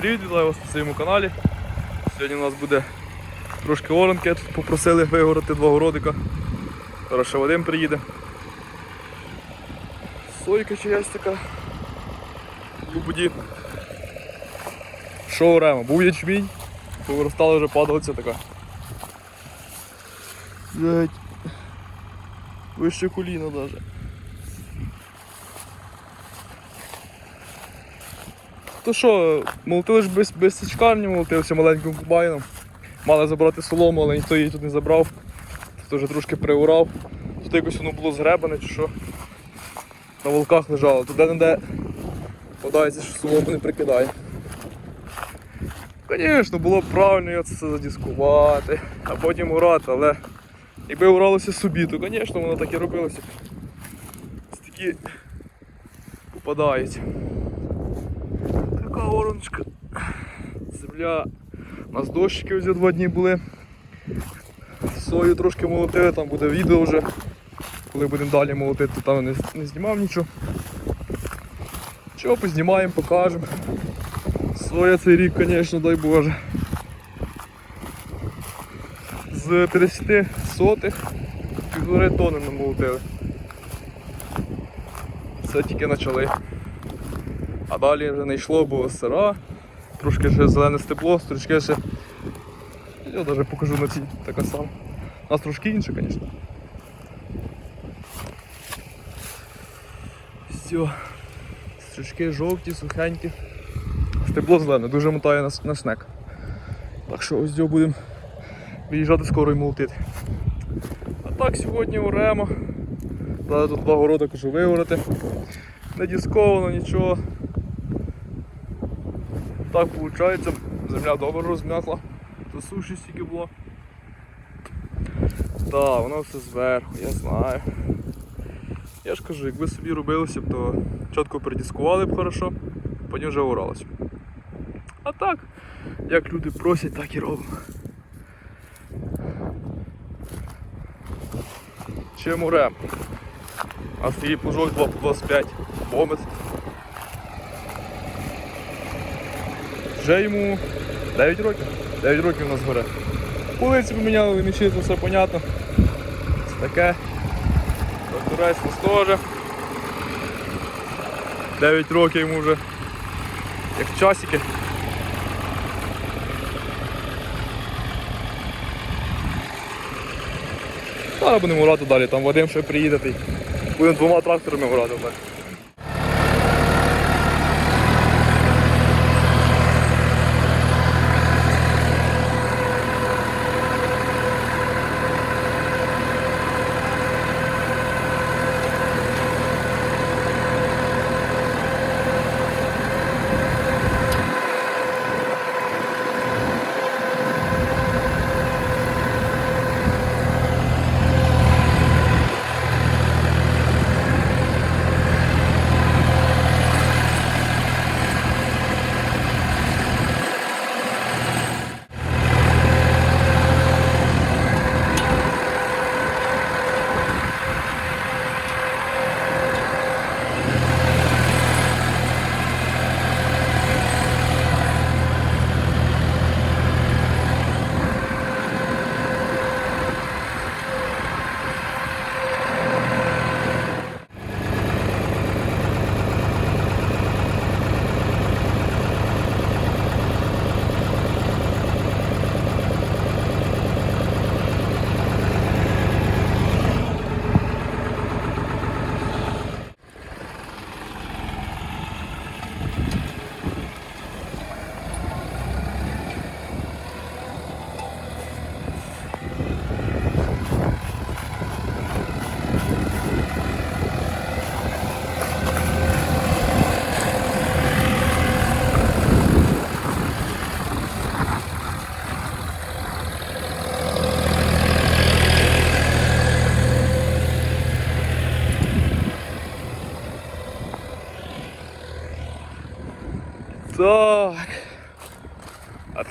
привіт, вітаю вас на своєму каналі. Сьогодні у нас буде трошки оранки, тут попросили вигорати два городика. Зараз Вадим приїде. Сойка чиясь така. Лубуді. Що оремо? Був ячмінь, повиростала вже падалиця така. Блять. Вище коліна навіть. То що, молотили ж без, без січкарні, молотився маленьким комбайном. Мали забрати солому, але ніхто її тут не забрав. Тут вже трошки приурав. Тут якось воно було згребане чи що. На волках лежало. Тут де-не-де подається, що солому не прикидає. Звісно, було б правильно його це задіскувати, а потім урати, але якби уралося собі, то звісно воно так і робилося. Ось такі попадають. Така ораночка. Земля. У нас дощики ось два дні були. Сою трошки молотили, там буде відео вже. Коли будемо далі молотити, то там не, не знімав нічого. Чого познімаємо, покажемо. Соя цей рік, звісно, дай Боже. З 50 сотих півтори тони намолотили. Це тільки почали. А далі вже не йшло, бо сира, трошки ще зелене стебло, стрічки ще. Я навіть покажу на цій така сама. У нас трошки інше, звісно. Все. Стрічки жовті, сухенькі. Стебло зелене, дуже мотає на, на снег. Так що ось цього будемо виїжджати скоро і молотити. А так сьогодні оремо. Треба тут два города кажу вигорати. Не дісковано нічого. Так виходить, земля добре розм'якла, то суші стільки було. Так, воно все зверху, я знаю. Я ж кажу, якби собі робилося б, то чітко придіскували б хорошо, потім вже оралося. А так, як люди просять, так і робимо. Чим урем? А стоїть плужок 2 по 25, бомець. Вже йому 9 років. 9 років у нас горе. Полиці поміняли, міші, це все понятно. Це таке. Тракторець у нас теж. 9 років йому вже. Як часики. Зараз будемо грати далі, там Вадим ще приїде. Будемо двома тракторами грати. далі.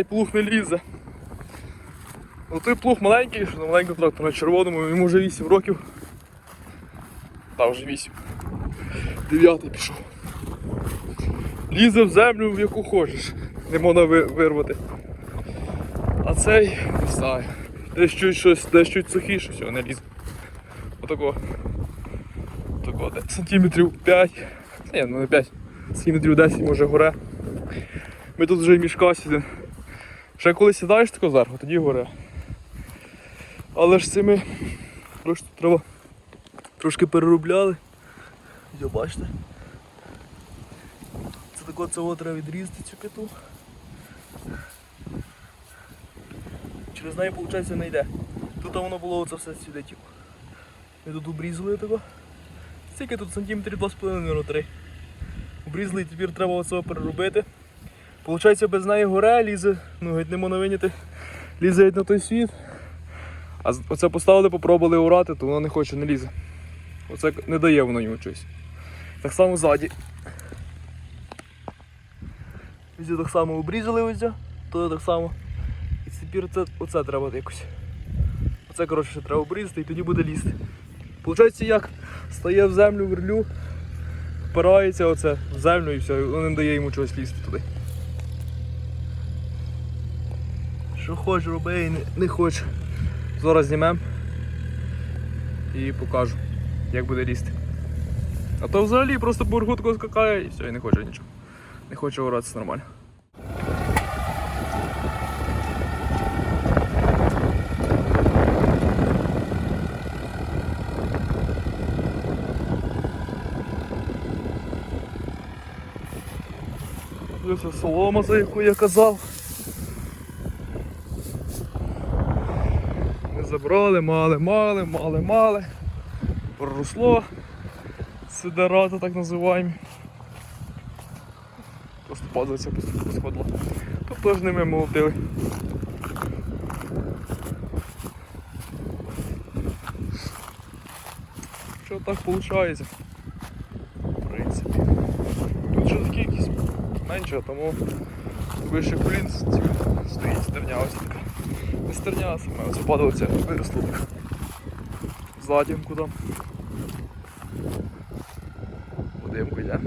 А плуг не лізе. Ну той плуг маленький, на маленькому тракторі на червоному, йому вже 8 років. Та вже 8. Дев'ятий пішов. Лізе в землю, в яку хочеш. не можна вирвати. А цей, не знаю, десь щось, десь чуть сухіше, все, не лізе. Отако. Отако, сантиметрів 5. Ні, ну не 5. Сантиметрів 10 може горе. Ми тут вже в мішка сидимо. Ще коли сідаєш тако зверху, тоді горе. Але ж це ми трошки треба трошки переробляли. Ось, бачите? Це тако цього треба відрізати цю п'яту. Через неї, виходить, не йде. Тут воно було оце все сюди типу. Ми тут обрізали тако. Скільки тут сантиметрів 2,5 3. Обрізали і тепер треба оце переробити. Получається без неї горе лізе, ну геть не можна виняти, лізе геть на той світ. А оце поставили, попробували орати, то воно не хоче, не лізе. Оце не дає воно йому щось. Так само ззаді. Ось так само обрізали ось, то так само. І тепер це, оце треба якось. Оце коротше ще треба обрізати і тоді буде лізти. Получається як? Стає в землю, верлю, впирається оце в землю і все, воно не дає йому чогось лізти туди. Що хочеш, роби не, не хочеш. Зараз знімемо і покажу, як буде лізти. А то взагалі просто тако скакає і все, і не хоче нічого. Не хоче оратися нормально. Це солома, за яку я казав. Ми забрали, мали, мали, мали, мали. Проросло. Сидерата так називаємо. Просто падалиця посходила. Тут теж ними молотили. Що так виходить? В принципі. Тут ще такі якісь менше, тому вище колін стоїть стерня ось така. Не стерня, саме оце падалиця виросло так. Задімку там. Будинку йде.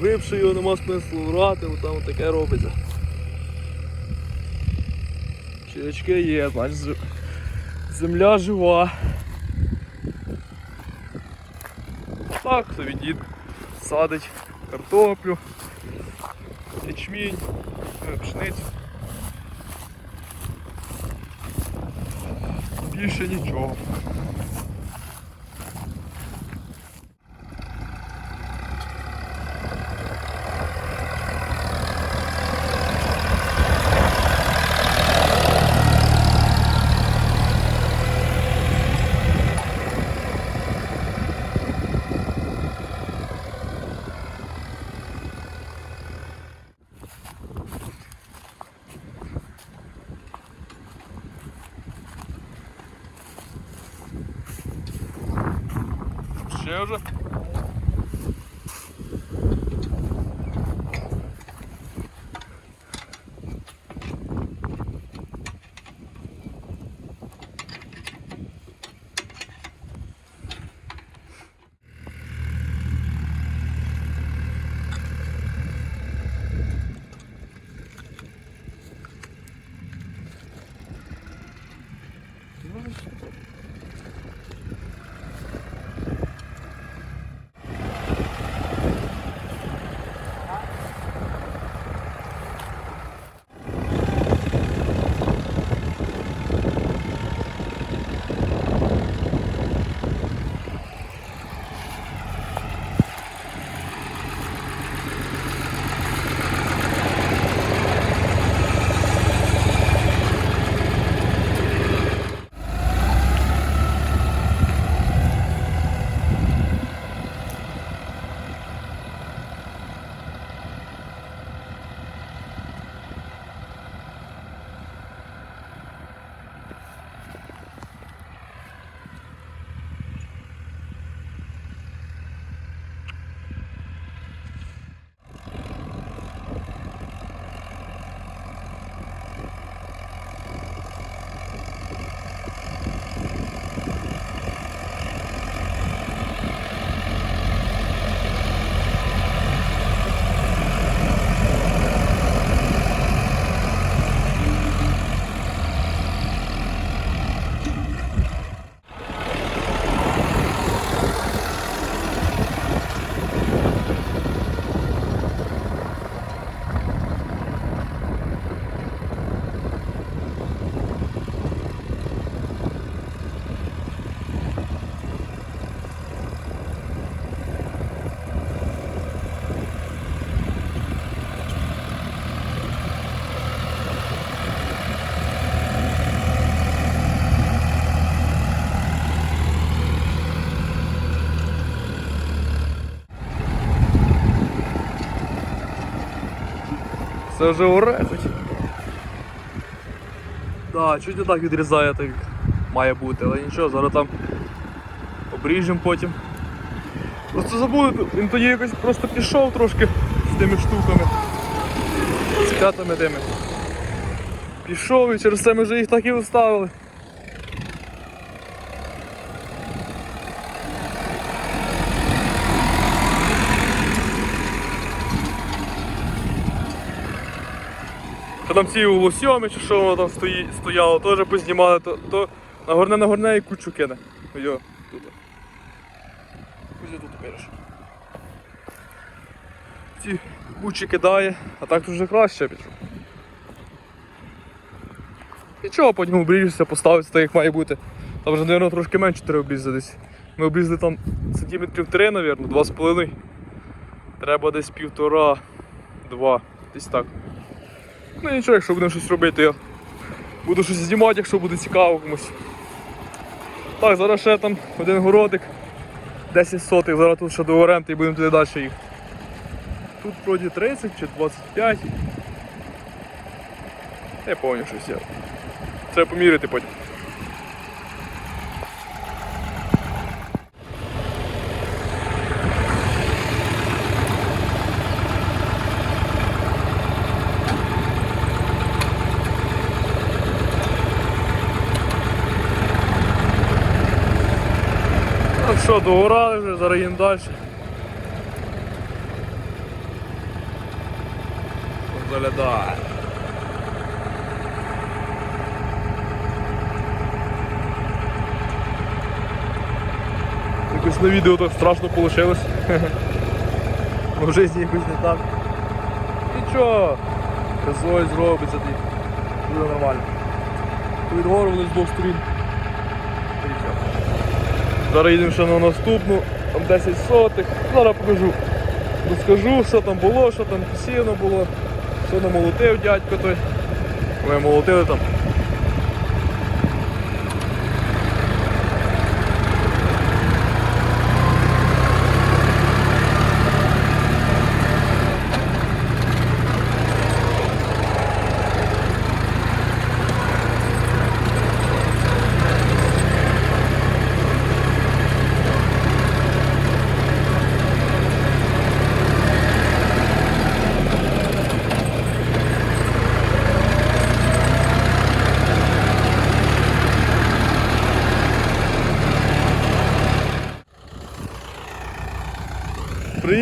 Глибше його нема смислу врати, бо таке робиться. Черечки є, бач, земля жива. Так собі дід садить картоплю, ячмінь, пшницю. пшеницю. Більше нічого. Це вже орехать. Так, чуть не так відрізає, так має бути, але нічого, зараз там обріжемо потім. Просто забув, він тоді якось просто пішов трошки з тими штуками. З п'ятами тими. Пішов і через це ми вже їх так і вставили. Там ці лосьоми чи що воно там стої, стояло, теж познімали, то, то на горне на горне і кучу кине. Йо, тут. Ось тут береш. Ці кучі кидає, а так тут вже краще пішов. Нічого, потім обріжешся, поставиться так, як має бути. Там вже, мабуть, трошки менше треба обрізати десь. Ми обрізали там сантиметрів 3, мабуть, 2,5. Треба десь півтора, два, десь так. Ну нічого, якщо будемо щось робити, я буду щось знімати, якщо буде цікаво комусь. Так, зараз ще там один городик, 10 сотих, зараз тут ще до оренди і будемо туди далі їх. Тут вроді 30 чи 25. Я пам'ятаю щось я. Треба поміряти потім. Що, догорали вже, зараз їм далі. Заглядає. Якось на відео так страшно вийшло. В житті якось не так. Нічого, красою зробиться. Буде нормально. Відгорували з двох сторін. Зараз їдемо ще на наступну, там 10 сотих. Зараз покажу. Розкажу, що там було, що там посіяно було, що намолотив дядько той. Ми молотили там.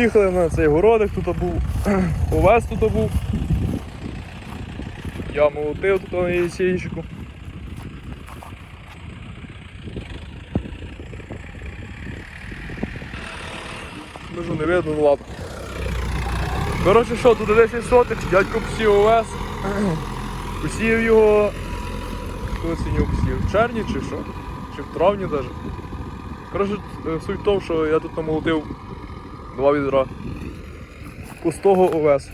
Приїхали на цей городик, тут був овес тут був. Я молотив тут на ясінчику. Межу не видно, ну ладно. Коротше що, тут 10 сотих, дядько посів овес. Посів його. Коли синю посів? В червні чи що? Чи в травні навіть. Коротше, е, суть в тому, що я тут намолотив два відра пустого овес.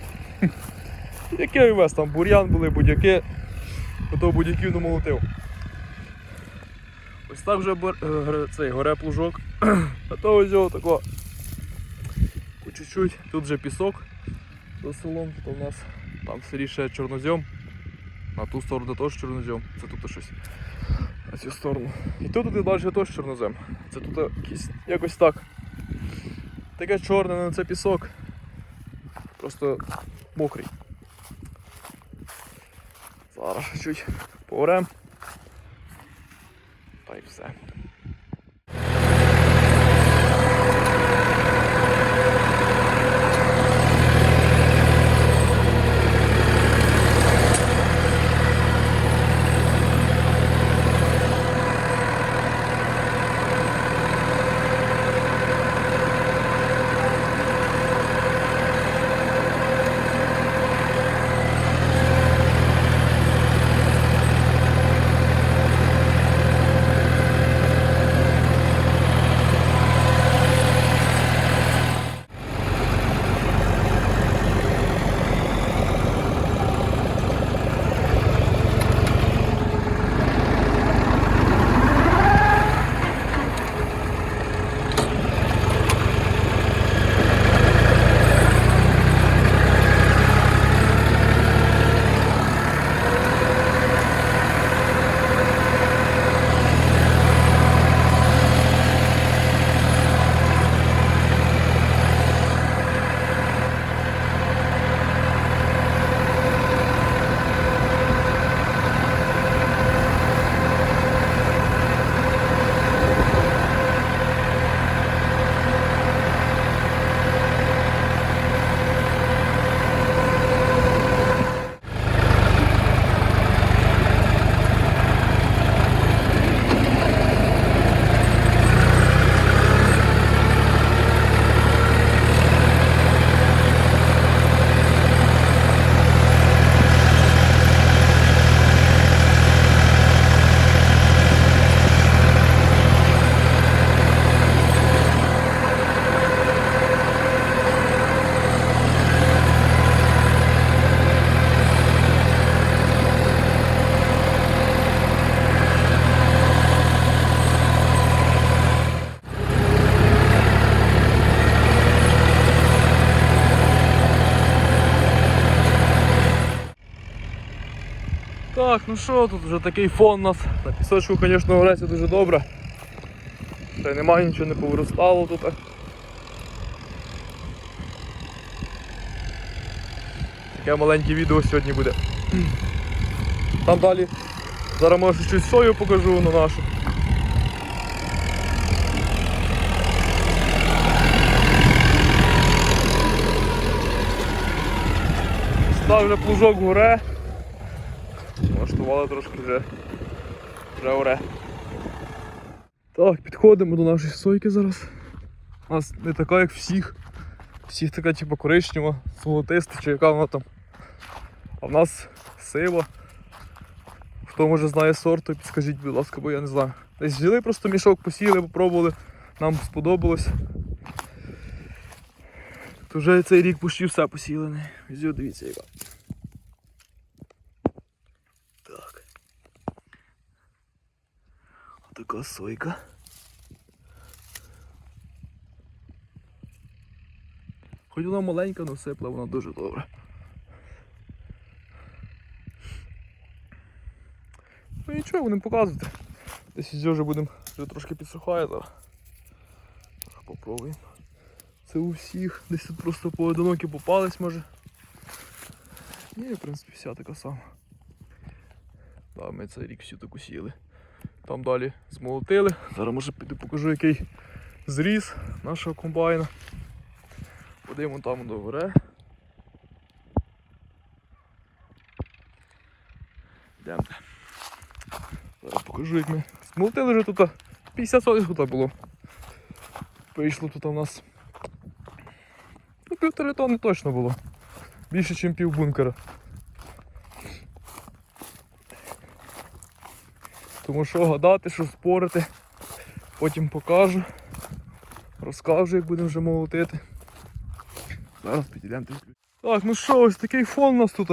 Який овес? Там бур'ян були, будь-яки. Ото будь-яків намолотив. Ось так вже е, цей горе плужок. А то ось його тако. По чуть-чуть. Тут вже пісок за селом, тут у нас там в селі чорнозьом. На ту сторону теж чорнозьом. Це тут щось. На цю сторону. І тут туди далі теж чорнозем. Це тут якось так. Таке чорне, але це пісок. Просто мокрий. Зараз чуть поорем. Та й все. Так, ну що, тут вже такий фон у нас. На пісочку, звісно, гореться дуже добре. Ще немає нічого не повиростало тут. Таке маленьке відео сьогодні буде. Там далі. Зараз може щось сою покажу на нашу. Став вже плужок горе. Влаштували трошки вже. Вже оре. Так, підходимо до нашої сойки зараз. У нас не така, як всіх. Всіх така типу коричнева, золотиста чи яка вона там. А в нас сива. Хто може знає сорт, то підскажіть, будь ласка, бо я не знаю. Десь взяли просто мішок, посіяли, попробували, нам сподобалось. То вже цей рік почти все посіяне. Візьо, дивіться яка. Отака сойка. Хоч вона маленька, але сипла вона дуже добре. Ну нічого, будемо показувати. Десь із вже будемо, вже трошки підсухає зараз. Попробуємо. Це у всіх. Десь тут просто поодинокі попались може. Ні, в принципі, вся така сама. Так, ми цей рік всю таку сіли. Там далі змолотили. Зараз може піду покажу який зріз нашого комбайна. Подивимо там добре. Йдемо. Зараз покажу, як ми змолотили вже тут 50 сотих тут було. Вийшло тут у нас. Ну, півтори тонни точно було. Більше, ніж пів бункера. Тому що гадати, що спорити, потім покажу. Розкажу, як будемо вже молотити. Зараз підійдемо. Так, ну що, ось такий фон у нас тут.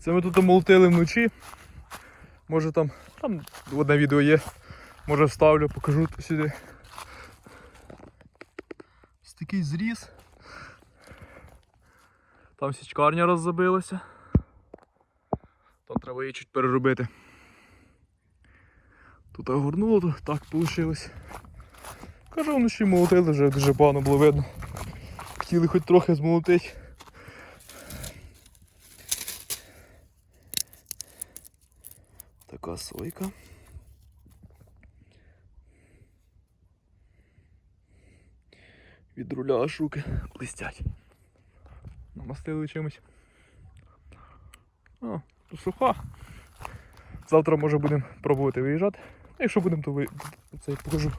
Це ми тут молотили вночі. Може там, там одне відео є. Може вставлю, покажу сюди. Ось такий зріз. Там січкарня роззабилася. Там треба її чуть переробити. Тут огорнуло, то так вийшло. Кажу, вночі молотили, вже дуже погано було видно. Хотіли хоч трохи змолотити. Така сойка. Від руля аж руки блистять. Намастили чимось. А, то суха. Завтра може будемо пробувати виїжджати. Якщо будемо, то ви... це я покажу.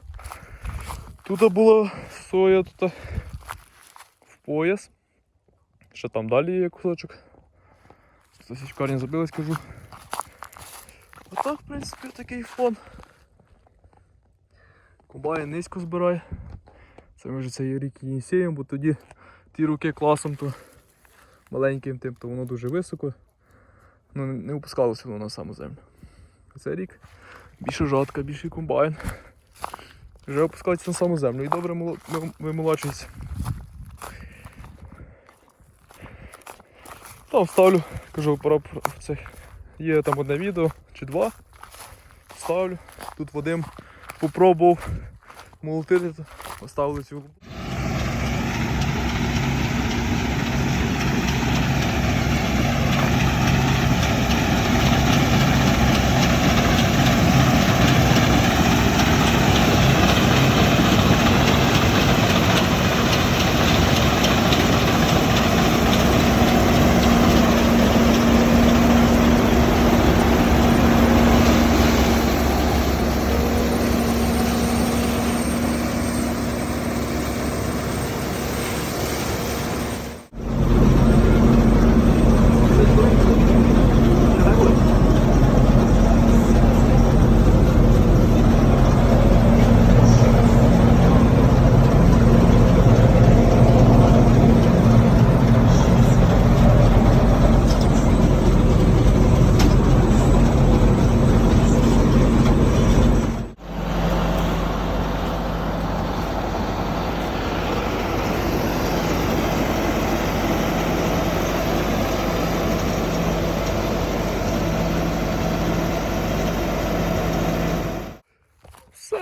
Тут була соя тут в пояс. Ще там далі є кусочок. Тут січкарня забилась, кажу. Отак, в принципі, такий фон. Комбайн низько збирає. Це ми вже цей рік її сіємо, бо тоді ті руки класом, то маленьким тим, то воно дуже високо. Ну, не- не опускалося воно на саму землю. Цей рік більше жатка, більший комбайн. Вже опускається на саму землю і добре моло- ви- вимолочується. Там вставлю, кажу, пора в цей. Є там одне відео чи два. Ставлю. Тут Вадим попробував молотити, поставили цю.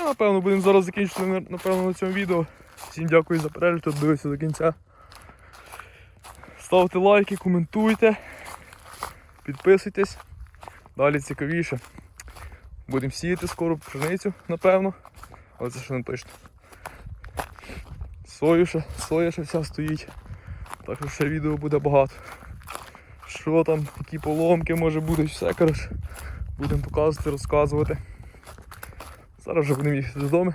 Напевно, будемо зараз закінчити напевно, на цьому відео. Всім дякую за перегляд, хто дивився до кінця. Ставте лайки, коментуйте, підписуйтесь. Далі цікавіше. Будемо сіяти скоро пшеницю, напевно. Але це ще не точно. Сою ще, вся стоїть. Так що ще відео буде багато. Що там, які поломки може будуть, все коротше. Будемо показувати, розказувати. Зараз вже будемо їхати додому.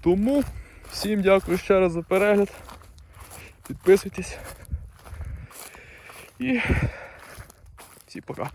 Тому всім дякую ще раз за перегляд. Підписуйтесь. І всім пока.